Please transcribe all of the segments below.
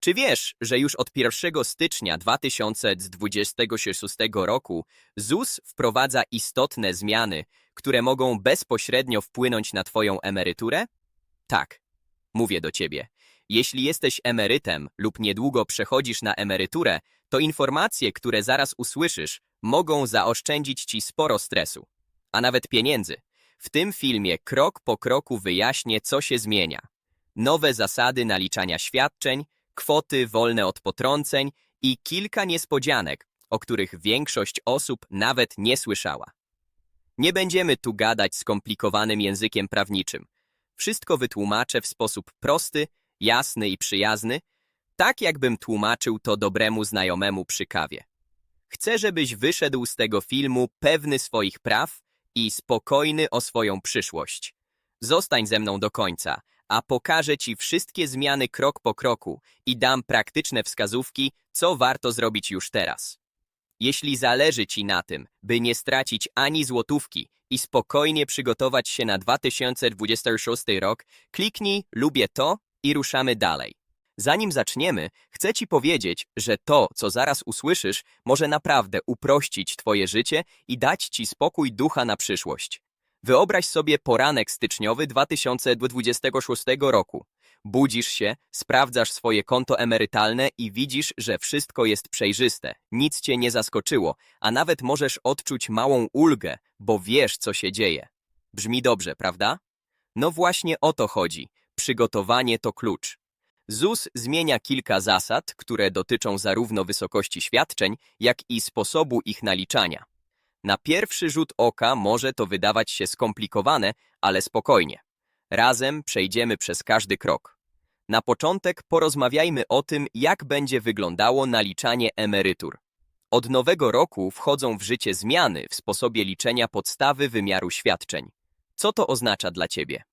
Czy wiesz, że już od 1 stycznia 2026 roku ZUS wprowadza istotne zmiany, które mogą bezpośrednio wpłynąć na Twoją emeryturę? Tak, mówię do Ciebie. Jeśli jesteś emerytem lub niedługo przechodzisz na emeryturę, to informacje, które zaraz usłyszysz, mogą zaoszczędzić Ci sporo stresu, a nawet pieniędzy. W tym filmie krok po kroku wyjaśnię, co się zmienia. Nowe zasady naliczania świadczeń, kwoty wolne od potrąceń i kilka niespodzianek, o których większość osób nawet nie słyszała. Nie będziemy tu gadać skomplikowanym językiem prawniczym. Wszystko wytłumaczę w sposób prosty, jasny i przyjazny, tak jakbym tłumaczył to dobremu znajomemu przy kawie. Chcę, żebyś wyszedł z tego filmu pewny swoich praw i spokojny o swoją przyszłość. Zostań ze mną do końca, a pokażę Ci wszystkie zmiany krok po kroku i dam praktyczne wskazówki, co warto zrobić już teraz. Jeśli zależy Ci na tym, by nie stracić ani złotówki i spokojnie przygotować się na 2026 rok, kliknij lubię to i ruszamy dalej. Zanim zaczniemy, chcę Ci powiedzieć, że to, co zaraz usłyszysz, może naprawdę uprościć Twoje życie i dać Ci spokój ducha na przyszłość. Wyobraź sobie poranek styczniowy 2026 roku. Budzisz się, sprawdzasz swoje konto emerytalne i widzisz, że wszystko jest przejrzyste, nic cię nie zaskoczyło, a nawet możesz odczuć małą ulgę, bo wiesz, co się dzieje. Brzmi dobrze, prawda? No właśnie o to chodzi. Przygotowanie to klucz. ZUS zmienia kilka zasad, które dotyczą zarówno wysokości świadczeń, jak i sposobu ich naliczania. Na pierwszy rzut oka może to wydawać się skomplikowane, ale spokojnie. Razem przejdziemy przez każdy krok. Na początek porozmawiajmy o tym, jak będzie wyglądało naliczanie emerytur. Od nowego roku wchodzą w życie zmiany w sposobie liczenia podstawy wymiaru świadczeń. Co to oznacza dla Ciebie?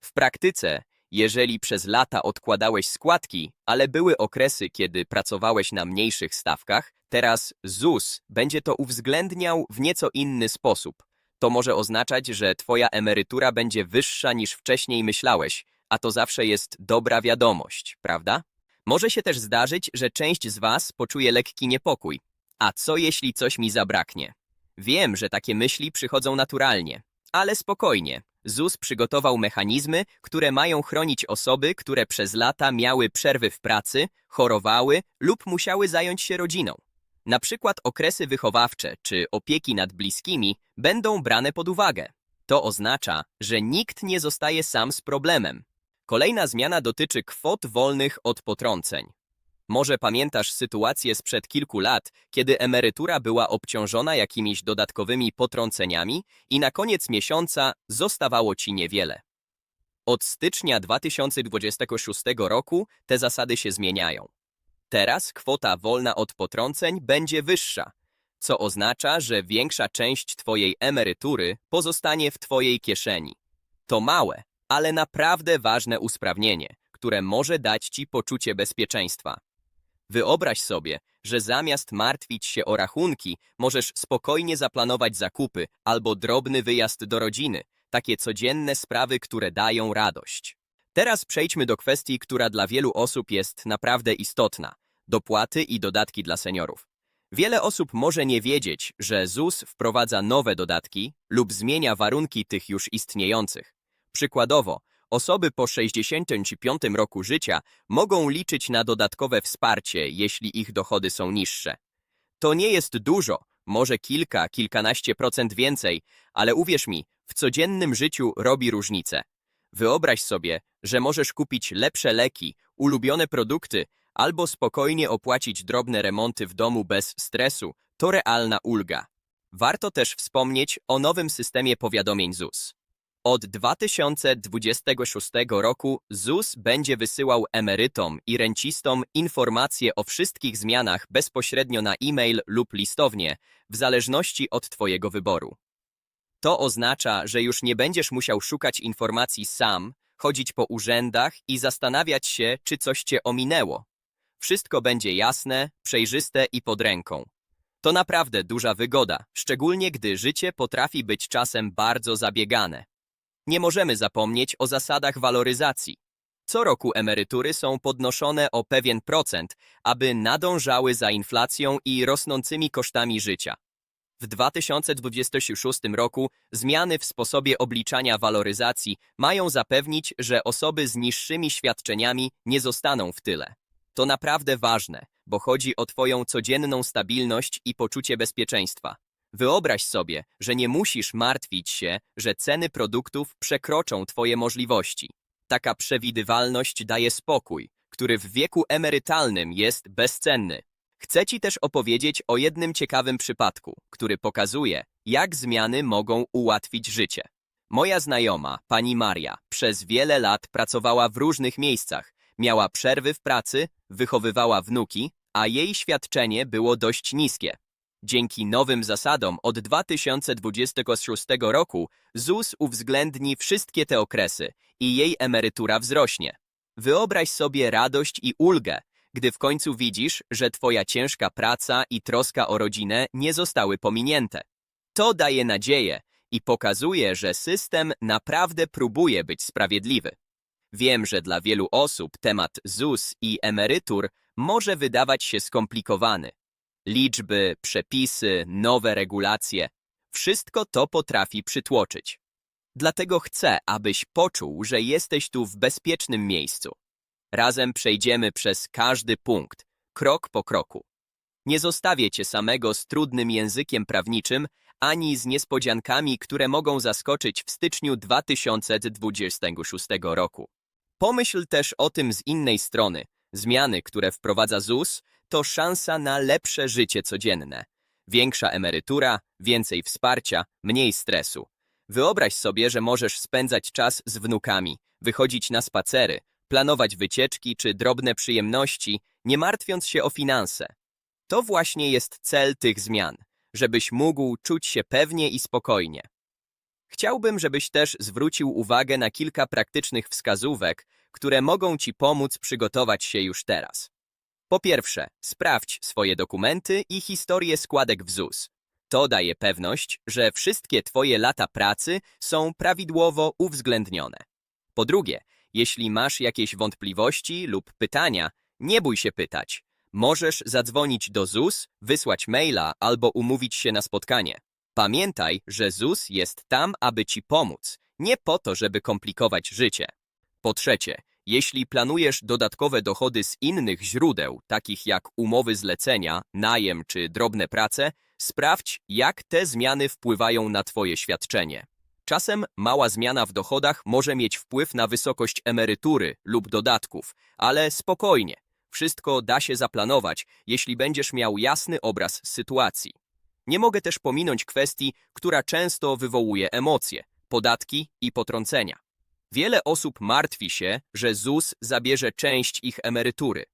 W praktyce, jeżeli przez lata odkładałeś składki, ale były okresy, kiedy pracowałeś na mniejszych stawkach, teraz ZUS będzie to uwzględniał w nieco inny sposób. To może oznaczać, że Twoja emerytura będzie wyższa niż wcześniej myślałeś, a to zawsze jest dobra wiadomość, prawda? Może się też zdarzyć, że część z Was poczuje lekki niepokój. A co jeśli coś mi zabraknie? Wiem, że takie myśli przychodzą naturalnie, ale spokojnie. ZUS przygotował mechanizmy, które mają chronić osoby, które przez lata miały przerwy w pracy, chorowały lub musiały zająć się rodziną. Na przykład okresy wychowawcze czy opieki nad bliskimi będą brane pod uwagę. To oznacza, że nikt nie zostaje sam z problemem. Kolejna zmiana dotyczy kwot wolnych od potrąceń. Może pamiętasz sytuację sprzed kilku lat, kiedy emerytura była obciążona jakimiś dodatkowymi potrąceniami i na koniec miesiąca zostawało ci niewiele. Od stycznia 2026 roku te zasady się zmieniają. Teraz kwota wolna od potrąceń będzie wyższa, co oznacza, że większa część Twojej emerytury pozostanie w Twojej kieszeni. To małe, ale naprawdę ważne usprawnienie, które może dać Ci poczucie bezpieczeństwa. Wyobraź sobie, że zamiast martwić się o rachunki, możesz spokojnie zaplanować zakupy albo drobny wyjazd do rodziny, takie codzienne sprawy, które dają radość. Teraz przejdźmy do kwestii, która dla wielu osób jest naprawdę istotna dopłaty i dodatki dla seniorów. Wiele osób może nie wiedzieć, że ZUS wprowadza nowe dodatki lub zmienia warunki tych już istniejących. Przykładowo, Osoby po 65 roku życia mogą liczyć na dodatkowe wsparcie, jeśli ich dochody są niższe. To nie jest dużo, może kilka, kilkanaście procent więcej, ale uwierz mi, w codziennym życiu robi różnicę. Wyobraź sobie, że możesz kupić lepsze leki, ulubione produkty albo spokojnie opłacić drobne remonty w domu bez stresu. To realna ulga. Warto też wspomnieć o nowym systemie powiadomień ZUS. Od 2026 roku ZUS będzie wysyłał emerytom i rencistom informacje o wszystkich zmianach bezpośrednio na e-mail lub listownie, w zależności od Twojego wyboru. To oznacza, że już nie będziesz musiał szukać informacji sam, chodzić po urzędach i zastanawiać się, czy coś Cię ominęło. Wszystko będzie jasne, przejrzyste i pod ręką. To naprawdę duża wygoda, szczególnie gdy życie potrafi być czasem bardzo zabiegane. Nie możemy zapomnieć o zasadach waloryzacji. Co roku emerytury są podnoszone o pewien procent, aby nadążały za inflacją i rosnącymi kosztami życia. W 2026 roku zmiany w sposobie obliczania waloryzacji mają zapewnić, że osoby z niższymi świadczeniami nie zostaną w tyle. To naprawdę ważne, bo chodzi o Twoją codzienną stabilność i poczucie bezpieczeństwa. Wyobraź sobie, że nie musisz martwić się, że ceny produktów przekroczą Twoje możliwości. Taka przewidywalność daje spokój, który w wieku emerytalnym jest bezcenny. Chcę Ci też opowiedzieć o jednym ciekawym przypadku, który pokazuje, jak zmiany mogą ułatwić życie. Moja znajoma, pani Maria, przez wiele lat pracowała w różnych miejscach, miała przerwy w pracy, wychowywała wnuki, a jej świadczenie było dość niskie. Dzięki nowym zasadom od 2026 roku ZUS uwzględni wszystkie te okresy i jej emerytura wzrośnie. Wyobraź sobie radość i ulgę, gdy w końcu widzisz, że twoja ciężka praca i troska o rodzinę nie zostały pominięte. To daje nadzieję i pokazuje, że system naprawdę próbuje być sprawiedliwy. Wiem, że dla wielu osób temat ZUS i emerytur może wydawać się skomplikowany. Liczby, przepisy, nowe regulacje wszystko to potrafi przytłoczyć. Dlatego chcę, abyś poczuł, że jesteś tu w bezpiecznym miejscu. Razem przejdziemy przez każdy punkt, krok po kroku. Nie zostawię cię samego z trudnym językiem prawniczym, ani z niespodziankami, które mogą zaskoczyć w styczniu 2026 roku. Pomyśl też o tym z innej strony. Zmiany, które wprowadza ZUS, to szansa na lepsze życie codzienne. Większa emerytura, więcej wsparcia, mniej stresu. Wyobraź sobie, że możesz spędzać czas z wnukami, wychodzić na spacery, planować wycieczki czy drobne przyjemności, nie martwiąc się o finanse. To właśnie jest cel tych zmian, żebyś mógł czuć się pewnie i spokojnie. Chciałbym, żebyś też zwrócił uwagę na kilka praktycznych wskazówek, które mogą Ci pomóc przygotować się już teraz. Po pierwsze, sprawdź swoje dokumenty i historię składek w ZUS. To daje pewność, że wszystkie Twoje lata pracy są prawidłowo uwzględnione. Po drugie, jeśli masz jakieś wątpliwości lub pytania, nie bój się pytać. Możesz zadzwonić do ZUS, wysłać maila albo umówić się na spotkanie. Pamiętaj, że ZUS jest tam, aby Ci pomóc, nie po to, żeby komplikować życie. Po trzecie, jeśli planujesz dodatkowe dochody z innych źródeł, takich jak umowy zlecenia, najem czy drobne prace, sprawdź, jak te zmiany wpływają na Twoje świadczenie. Czasem mała zmiana w dochodach może mieć wpływ na wysokość emerytury lub dodatków, ale spokojnie. Wszystko da się zaplanować, jeśli będziesz miał jasny obraz sytuacji. Nie mogę też pominąć kwestii, która często wywołuje emocje podatki i potrącenia. Wiele osób martwi się, że ZUS zabierze część ich emerytury.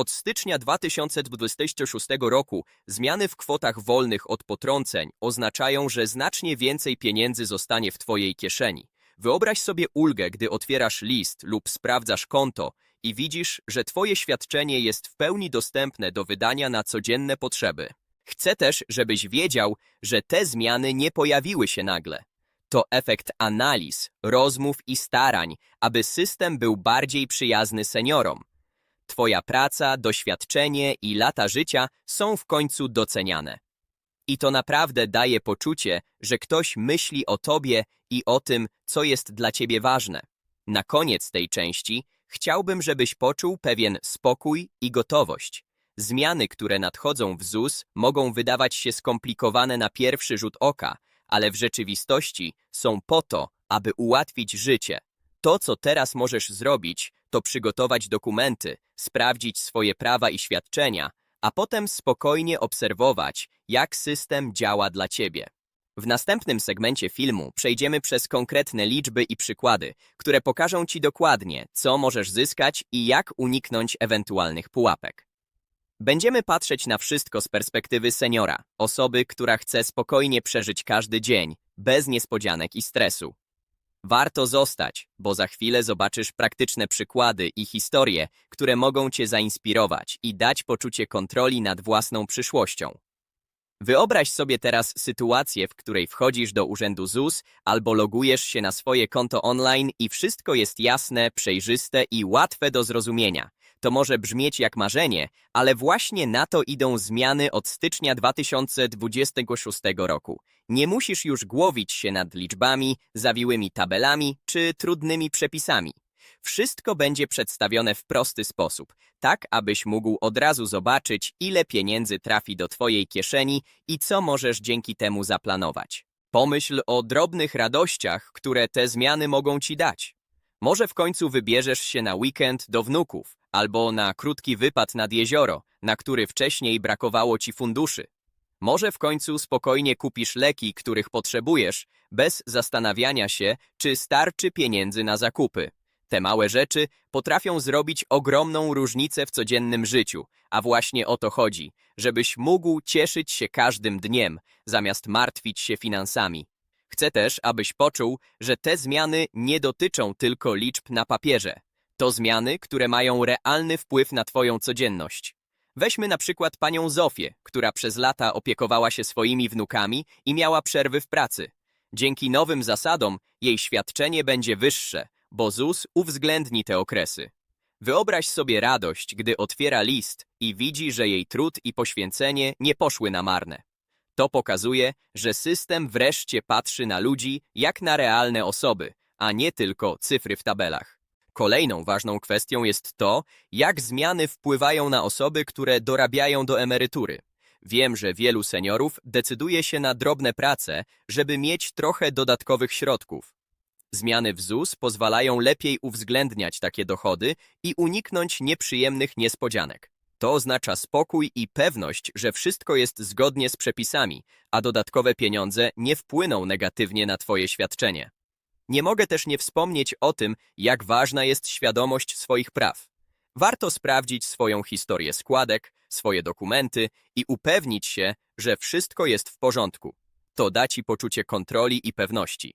Od stycznia 2026 roku zmiany w kwotach wolnych od potrąceń oznaczają, że znacznie więcej pieniędzy zostanie w Twojej kieszeni. Wyobraź sobie ulgę, gdy otwierasz list lub sprawdzasz konto i widzisz, że Twoje świadczenie jest w pełni dostępne do wydania na codzienne potrzeby. Chcę też, żebyś wiedział, że te zmiany nie pojawiły się nagle. To efekt analiz, rozmów i starań, aby system był bardziej przyjazny seniorom. Twoja praca, doświadczenie i lata życia są w końcu doceniane. I to naprawdę daje poczucie, że ktoś myśli o tobie i o tym, co jest dla ciebie ważne. Na koniec tej części chciałbym, żebyś poczuł pewien spokój i gotowość. Zmiany, które nadchodzą w ZUS, mogą wydawać się skomplikowane na pierwszy rzut oka, ale w rzeczywistości są po to, aby ułatwić życie. To, co teraz możesz zrobić, to przygotować dokumenty, sprawdzić swoje prawa i świadczenia, a potem spokojnie obserwować, jak system działa dla ciebie. W następnym segmencie filmu przejdziemy przez konkretne liczby i przykłady, które pokażą ci dokładnie, co możesz zyskać i jak uniknąć ewentualnych pułapek. Będziemy patrzeć na wszystko z perspektywy seniora, osoby, która chce spokojnie przeżyć każdy dzień, bez niespodzianek i stresu. Warto zostać, bo za chwilę zobaczysz praktyczne przykłady i historie, które mogą Cię zainspirować i dać poczucie kontroli nad własną przyszłością. Wyobraź sobie teraz sytuację, w której wchodzisz do urzędu ZUS albo logujesz się na swoje konto online i wszystko jest jasne, przejrzyste i łatwe do zrozumienia. To może brzmieć jak marzenie, ale właśnie na to idą zmiany od stycznia 2026 roku. Nie musisz już głowić się nad liczbami, zawiłymi tabelami czy trudnymi przepisami. Wszystko będzie przedstawione w prosty sposób, tak abyś mógł od razu zobaczyć, ile pieniędzy trafi do Twojej kieszeni i co możesz dzięki temu zaplanować. Pomyśl o drobnych radościach, które te zmiany mogą Ci dać. Może w końcu wybierzesz się na weekend do wnuków, albo na krótki wypad nad jezioro, na który wcześniej brakowało Ci funduszy. Może w końcu spokojnie kupisz leki, których potrzebujesz, bez zastanawiania się, czy starczy pieniędzy na zakupy. Te małe rzeczy potrafią zrobić ogromną różnicę w codziennym życiu, a właśnie o to chodzi, żebyś mógł cieszyć się każdym dniem, zamiast martwić się finansami. Chcę też, abyś poczuł, że te zmiany nie dotyczą tylko liczb na papierze. To zmiany, które mają realny wpływ na Twoją codzienność. Weźmy na przykład panią Zofię, która przez lata opiekowała się swoimi wnukami i miała przerwy w pracy. Dzięki nowym zasadom jej świadczenie będzie wyższe, bo ZUS uwzględni te okresy. Wyobraź sobie radość, gdy otwiera list i widzi, że jej trud i poświęcenie nie poszły na marne. To pokazuje, że system wreszcie patrzy na ludzi jak na realne osoby, a nie tylko cyfry w tabelach. Kolejną ważną kwestią jest to, jak zmiany wpływają na osoby, które dorabiają do emerytury. Wiem, że wielu seniorów decyduje się na drobne prace, żeby mieć trochę dodatkowych środków. Zmiany w ZUS pozwalają lepiej uwzględniać takie dochody i uniknąć nieprzyjemnych niespodzianek. To oznacza spokój i pewność, że wszystko jest zgodnie z przepisami, a dodatkowe pieniądze nie wpłyną negatywnie na Twoje świadczenie. Nie mogę też nie wspomnieć o tym, jak ważna jest świadomość swoich praw. Warto sprawdzić swoją historię składek, swoje dokumenty i upewnić się, że wszystko jest w porządku. To da Ci poczucie kontroli i pewności.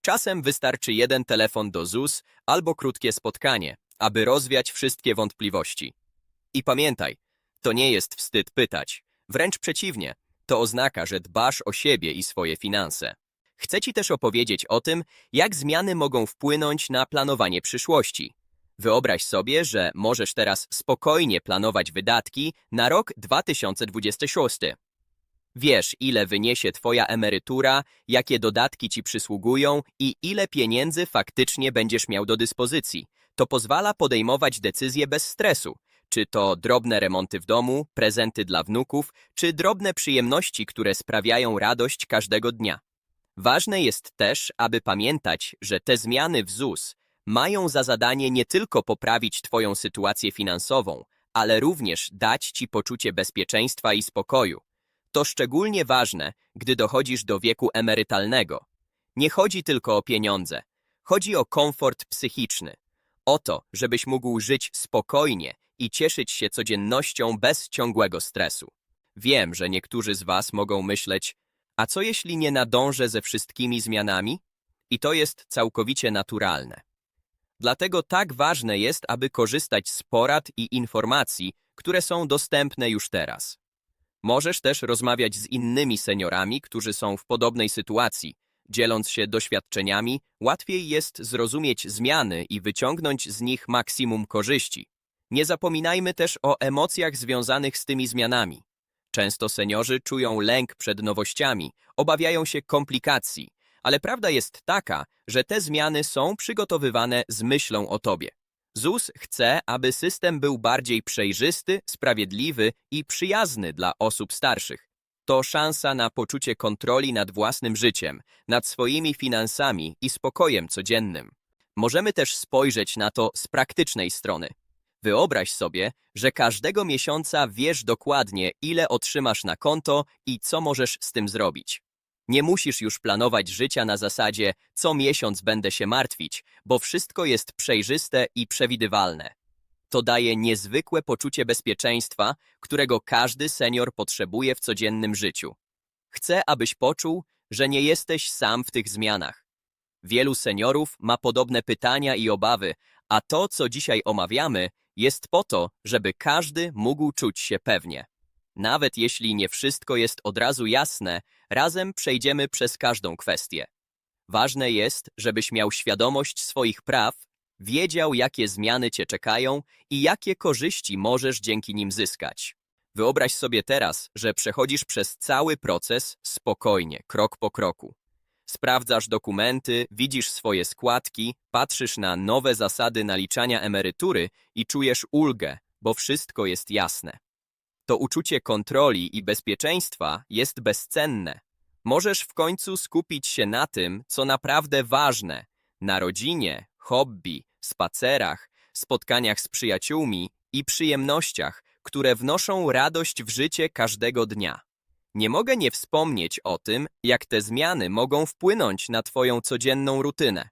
Czasem wystarczy jeden telefon do ZUS albo krótkie spotkanie, aby rozwiać wszystkie wątpliwości. I pamiętaj, to nie jest wstyd pytać. Wręcz przeciwnie, to oznaka, że dbasz o siebie i swoje finanse. Chcę Ci też opowiedzieć o tym, jak zmiany mogą wpłynąć na planowanie przyszłości. Wyobraź sobie, że możesz teraz spokojnie planować wydatki na rok 2026. Wiesz, ile wyniesie Twoja emerytura, jakie dodatki Ci przysługują i ile pieniędzy faktycznie będziesz miał do dyspozycji. To pozwala podejmować decyzje bez stresu. Czy to drobne remonty w domu, prezenty dla wnuków, czy drobne przyjemności, które sprawiają radość każdego dnia. Ważne jest też, aby pamiętać, że te zmiany w ZUS mają za zadanie nie tylko poprawić Twoją sytuację finansową, ale również dać Ci poczucie bezpieczeństwa i spokoju. To szczególnie ważne, gdy dochodzisz do wieku emerytalnego. Nie chodzi tylko o pieniądze, chodzi o komfort psychiczny. O to, żebyś mógł żyć spokojnie i cieszyć się codziennością bez ciągłego stresu. Wiem, że niektórzy z Was mogą myśleć, a co jeśli nie nadążę ze wszystkimi zmianami? I to jest całkowicie naturalne. Dlatego tak ważne jest, aby korzystać z porad i informacji, które są dostępne już teraz. Możesz też rozmawiać z innymi seniorami, którzy są w podobnej sytuacji. Dzieląc się doświadczeniami, łatwiej jest zrozumieć zmiany i wyciągnąć z nich maksimum korzyści. Nie zapominajmy też o emocjach związanych z tymi zmianami. Często seniorzy czują lęk przed nowościami, obawiają się komplikacji, ale prawda jest taka, że te zmiany są przygotowywane z myślą o tobie. ZUS chce, aby system był bardziej przejrzysty, sprawiedliwy i przyjazny dla osób starszych. To szansa na poczucie kontroli nad własnym życiem, nad swoimi finansami i spokojem codziennym. Możemy też spojrzeć na to z praktycznej strony. Wyobraź sobie, że każdego miesiąca wiesz dokładnie, ile otrzymasz na konto i co możesz z tym zrobić. Nie musisz już planować życia na zasadzie, co miesiąc będę się martwić, bo wszystko jest przejrzyste i przewidywalne. To daje niezwykłe poczucie bezpieczeństwa, którego każdy senior potrzebuje w codziennym życiu. Chcę, abyś poczuł, że nie jesteś sam w tych zmianach. Wielu seniorów ma podobne pytania i obawy, a to, co dzisiaj omawiamy, jest po to, żeby każdy mógł czuć się pewnie. Nawet jeśli nie wszystko jest od razu jasne, razem przejdziemy przez każdą kwestię. Ważne jest, żebyś miał świadomość swoich praw, wiedział, jakie zmiany cię czekają i jakie korzyści możesz dzięki nim zyskać. Wyobraź sobie teraz, że przechodzisz przez cały proces spokojnie, krok po kroku. Sprawdzasz dokumenty, widzisz swoje składki, patrzysz na nowe zasady naliczania emerytury i czujesz ulgę, bo wszystko jest jasne. To uczucie kontroli i bezpieczeństwa jest bezcenne. Możesz w końcu skupić się na tym, co naprawdę ważne na rodzinie, hobby, spacerach, spotkaniach z przyjaciółmi i przyjemnościach, które wnoszą radość w życie każdego dnia. Nie mogę nie wspomnieć o tym, jak te zmiany mogą wpłynąć na Twoją codzienną rutynę.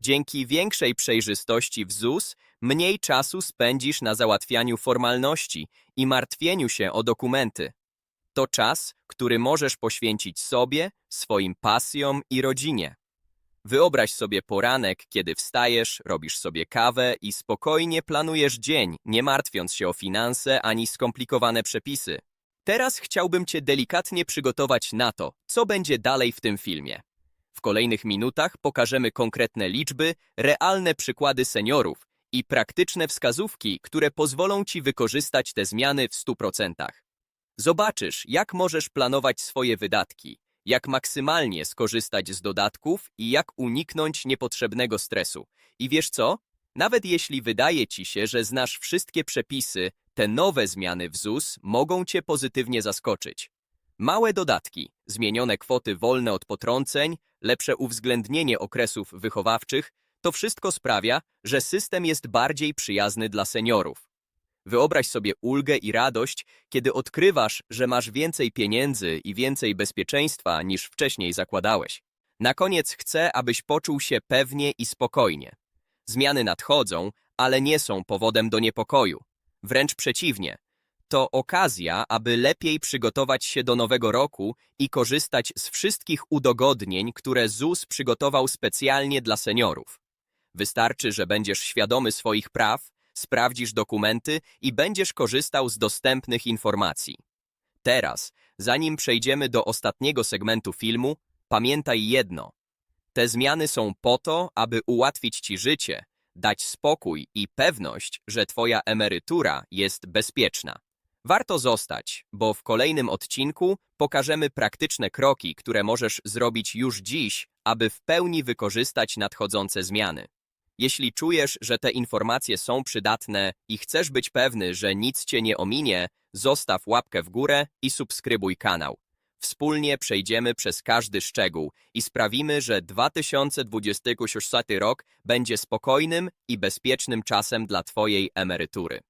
Dzięki większej przejrzystości w ZUS mniej czasu spędzisz na załatwianiu formalności i martwieniu się o dokumenty. To czas, który możesz poświęcić sobie, swoim pasjom i rodzinie. Wyobraź sobie poranek, kiedy wstajesz, robisz sobie kawę i spokojnie planujesz dzień, nie martwiąc się o finanse ani skomplikowane przepisy. Teraz chciałbym Cię delikatnie przygotować na to, co będzie dalej w tym filmie. W kolejnych minutach pokażemy konkretne liczby, realne przykłady seniorów i praktyczne wskazówki, które pozwolą Ci wykorzystać te zmiany w 100%. Zobaczysz, jak możesz planować swoje wydatki, jak maksymalnie skorzystać z dodatków i jak uniknąć niepotrzebnego stresu. I wiesz co? Nawet jeśli wydaje Ci się, że znasz wszystkie przepisy, te nowe zmiany w ZUS mogą Cię pozytywnie zaskoczyć. Małe dodatki, zmienione kwoty wolne od potrąceń, lepsze uwzględnienie okresów wychowawczych, to wszystko sprawia, że system jest bardziej przyjazny dla seniorów. Wyobraź sobie ulgę i radość, kiedy odkrywasz, że masz więcej pieniędzy i więcej bezpieczeństwa niż wcześniej zakładałeś. Na koniec chcę, abyś poczuł się pewnie i spokojnie. Zmiany nadchodzą, ale nie są powodem do niepokoju. Wręcz przeciwnie. To okazja, aby lepiej przygotować się do nowego roku i korzystać z wszystkich udogodnień, które ZUS przygotował specjalnie dla seniorów. Wystarczy, że będziesz świadomy swoich praw, sprawdzisz dokumenty i będziesz korzystał z dostępnych informacji. Teraz, zanim przejdziemy do ostatniego segmentu filmu, pamiętaj jedno. Te zmiany są po to, aby ułatwić Ci życie, dać spokój i pewność, że Twoja emerytura jest bezpieczna. Warto zostać, bo w kolejnym odcinku pokażemy praktyczne kroki, które możesz zrobić już dziś, aby w pełni wykorzystać nadchodzące zmiany. Jeśli czujesz, że te informacje są przydatne i chcesz być pewny, że nic Cię nie ominie, zostaw łapkę w górę i subskrybuj kanał. Wspólnie przejdziemy przez każdy szczegół i sprawimy, że 2026 rok będzie spokojnym i bezpiecznym czasem dla Twojej emerytury.